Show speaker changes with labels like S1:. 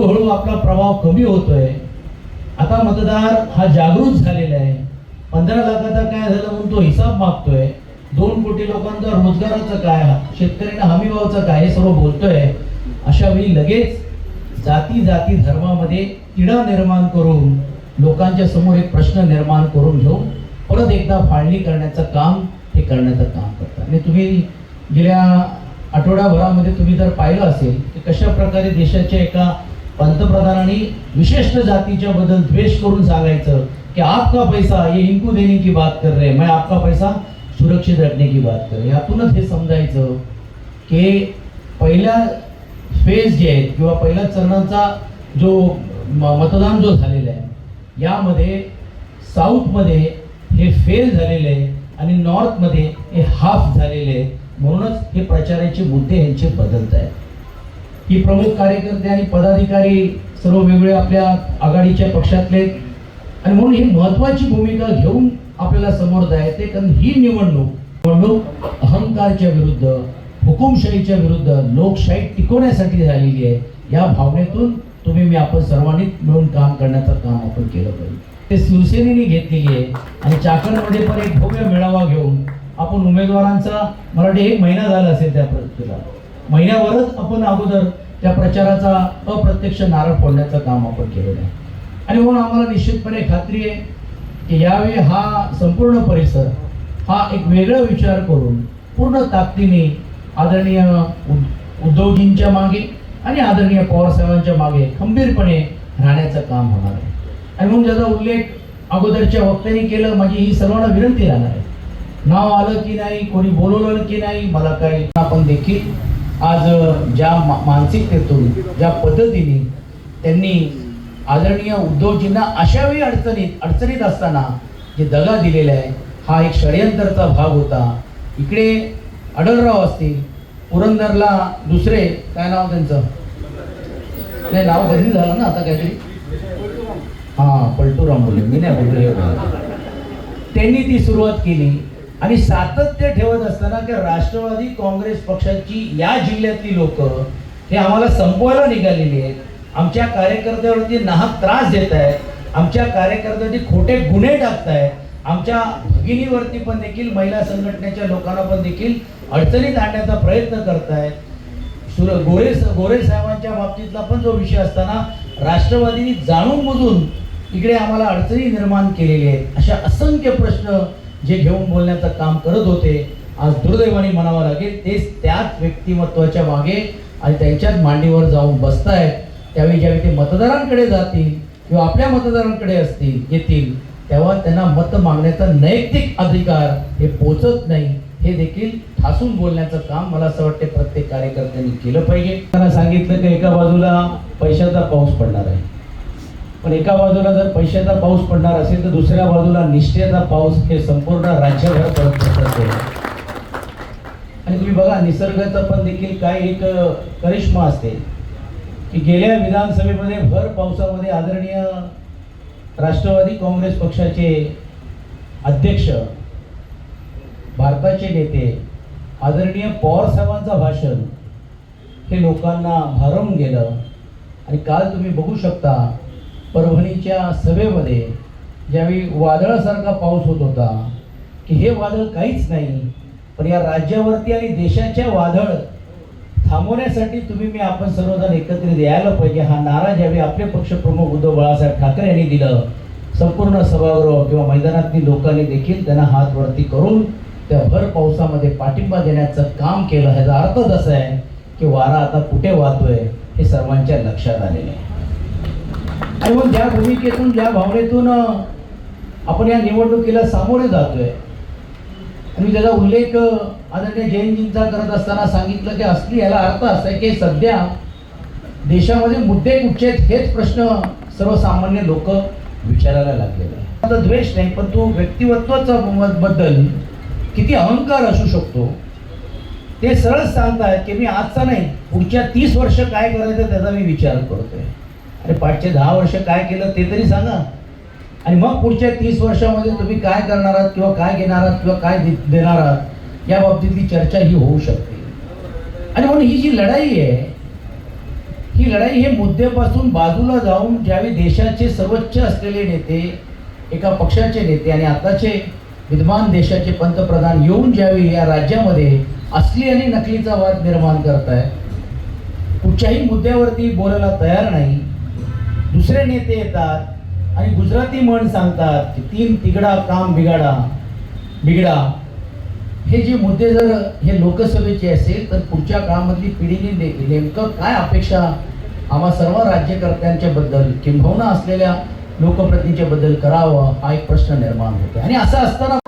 S1: हळूहळू आपला प्रभाव कमी होतोय. आता मतदार हा जागृत झालेला आहे. पंधरा लाखाचा काय झालं म्हणून तो हिसाब मागतोय. दोन कोटी लोकांचा रोजगाराचं काय शेतकऱ्यांना हमी भावाचं काय हे सर्व बोलतोय. अशा वेळी लगेच जाती जाती धर्मामध्ये तिढा निर्माण करून लोकांच्या समोर एक प्रश्न निर्माण करून घेऊन परत एकदा फाळणी करण्याचं काम हे करण्याचं काम करतात. आणि तुम्ही गेल्या आठवड्याभरामध्ये तुम्ही जर पाहिलं असेल की कशा प्रकारे देशाच्या एका पंतप्रधानांनी विशिष्ट जातीच्या बद्दल द्वेष करून सांगायचं कि आपका पैसा ये इनको देने की बात कर रहे हैं. मैं आपका पैसा सुरक्षित रखने की बात कर यातूनच हे समजायचं की पहिल्या फेज जे आहेत किंवा पहिल्या चरणाचा जो म- मतदान जो झालेला आहे यामध्ये साऊथमध्ये हे फेल झालेले आहे आणि नॉर्थमध्ये हे हाफ झालेले आहे. म्हणूनच हे प्रचाराचे मुद्दे यांचे बदलत आहेत ही प्रमुख कार्यकर्ते आणि पदाधिकारी सर्व वेगवेगळे आपल्या आघाडीच्या पक्षातले आणि म्हणून ही महत्वाची भूमिका घेऊन आपल्याला समोर जायचे कारण ही निवडणूक निवडणूक अहंकारच्या विरुद्ध हुकुमशाहीच्या विरुद्ध लोकशाही टिकवण्यासाठी झालेली आहे. या भावनेतून तुम्ही मी आपण सर्वांनी मिळून काम करण्याचं काम आपण केलं पाहिजे. ते शिवसेनेने घेतलेली आहे आणि चाकणमध्ये पण एक भव्य मेळावा घेऊन आपण उमेदवारांचा मराठी एक महिना झाला असेल त्या प्रत्येला महिन्यावरच आपण अगोदर त्या प्रचाराचा अप्रत्यक्ष नारळ फोडण्याचं काम आपण केलेलं आहे. आणि म्हणून आम्हाला निश्चितपणे खात्री आहे की यावेळी हा संपूर्ण परिसर हा एक वेगळा विचार करून पूर्ण ताकदीने आदरणीय उद- मागे आणि आदरणीय पवारसाहेबांच्या मागे खंबीरपणे राहण्याचं काम होणार आहे. आणि म्हणून ज्याचा उल्लेख अगोदरच्या वक्त्यांनी केलं माझी ही सर्वांना विनंती राहणार आहे. नाव आलं की नाही कोणी बोलवलं की नाही मला काही आपण देखील आज ज्या मा- मानसिकतेतून ज्या पद्धतीने त्यांनी आदरणीय उद्धवजींना अशावेळी अडचणीत अडचणीत असताना जे दगा दिलेला आहे हा एक षडयंत्राचा भाग होता. इकडे अडलराव असतील पुरंदरला दुसरे काय नाव त्यांचं? नाही नाव बदली झालं ना आता काहीतरी? हां पलटूराम बोलले. मी नाही बोलले बोललो. त्यांनी ती सुरुवात केली. आणि सातत्य ठेवत असताना की राष्ट्रवादी काँग्रेस पक्षाची या जिल्ह्यातली लोक हे आम्हाला संपवायला निघालेली आहेत. आमच्या कार्यकर्त्यावरती नाहक त्रास देत आहेत. आमच्या कार्यकर्त्यावरती खोटे गुन्हे टाकतायत आमच्या भगिनीवरती पण देखील महिला संघटनेच्या लोकांना पण देखील अडचणीत आणण्याचा प्रयत्न करतायत. सुर गोरे गोरे साहेबांच्या बाबतीतला पण जो विषय असताना राष्ट्रवादीने जाणून बुजून इकडे आम्हाला अडचणी निर्माण केलेली आहेत. अशा असंख्य प्रश्न जे घेऊन बोलण्याचं काम करत होते आज दुर्दैवाने म्हणावं लागेल तेच त्याच व्यक्तिमत्वाच्या मागे आणि त्यांच्याच मांडीवर जाऊन बसतायत त्यावेळी ज्यावेळी ते मतदारांकडे जातील किंवा आपल्या मतदारांकडे असतील येतील तेव्हा त्यांना मत मागण्याचा नैतिक अधिकार हे पोचत नाही. हे देखील ठासून बोलण्याचं काम मला असं वाटतं प्रत्येक कार्यकर्त्यांनी केलं पाहिजे. त्यांना सांगितलं की एका बाजूला पैशाचा पाऊस पडणार आहे. पण एका बाजूला जर पैशाचा पाऊस पडणार असेल तर दुसऱ्या बाजूला निष्ठेचा पाऊस हे संपूर्ण राज्यभर पडत पडत असेल आणि तुम्ही बघा निसर्गाचा पण देखील काय एक करिश्मा असते. की गेल्या विधानसभेमध्ये भर पावसामध्ये आदरणीय राष्ट्रवादी काँग्रेस पक्षाचे अध्यक्ष भारताचे नेते आदरणीय पवार साहेबांचं भाषण हे लोकांना भारून गेलं. आणि काल तुम्ही बघू शकता परभणीच्या सभेमध्ये ज्यावेळी वादळासारखा पाऊस होत होता की हे वादळ काहीच नाही पण या राज्यावरती आणि देशाच्या वादळ थांबवण्यासाठी तुम्ही मी आपण सर्वजण एकत्रित यायला पाहिजे हा नारा ज्यावेळी आपले पक्षप्रमुख उद्धव बाळासाहेब ठाकरे यांनी दिलं संपूर्ण सभागृह किंवा मैदानातली लोकांनी देखील त्यांना हात वरती करून त्या भर पावसामध्ये पाठिंबा देण्याचं काम केलं. ह्याचा अर्थच असा आहे की वारा आता कुठे वाहतोय हे सर्वांच्या लक्षात आलेलं आहे. आणि मग ज्या भूमिकेतून ज्या भावनेतून आपण या निवडणुकीला सामोरे जातोय. आणि त्याचा उल्लेख आदरणीय जयंतींचा करत असताना सांगितलं की असली याला अर्थ असा की सध्या देशामध्ये मुद्दे कुठचे आहेत हेच प्रश्न सर्वसामान्य लोक विचारायला लागलेले आहे आता द्वेष नाही पण तो व्यक्तिमत्वाचा बद्दल किती अहंकार असू शकतो? ते सरळ सांगतायत की मी आजचा नाही पुढच्या तीस वर्ष काय करायचं त्याचा मी विचार करतोय. ते पाठचे दहा वर्ष काय केलं ते तरी सांगा. आणि मग पुढच्या तीस वर्षामध्ये तुम्ही काय करणार आहात किंवा काय घेणार आहात किंवा काय दे- देणार आहात या बाबतीतली चर्चा ही होऊ शकते. आणि म्हणून ही जी लढाई आहे ही लढाई हे मुद्द्यापासून बाजूला जाऊन ज्यावेळी देशाचे सर्वोच्च असलेले नेते एका पक्षाचे नेते आणि आताचे विद्यमान देशाचे पंतप्रधान येऊन ज्यावेळी या राज्यामध्ये असली आणि नकलीचा वाद निर्माण करत आहे कुठच्याही मुद्द्यावरती बोलायला तयार नाही दुसरे नेते येतात आणि गुजराती म्हण सांगतात की तीन तिघडा काम बिघाडा बिघडा. हे जे मुद्दे जर हे लोकसभेचे असेल तर पुढच्या काळामधली पिढीने ने- नेमकं काय अपेक्षा आम्हा सर्व राज्यकर्त्यांच्या बद्दल किंबहुना असलेल्या लोकप्रतिनिधीच्या बद्दल करावं हा एक प्रश्न निर्माण होतो आणि असं असताना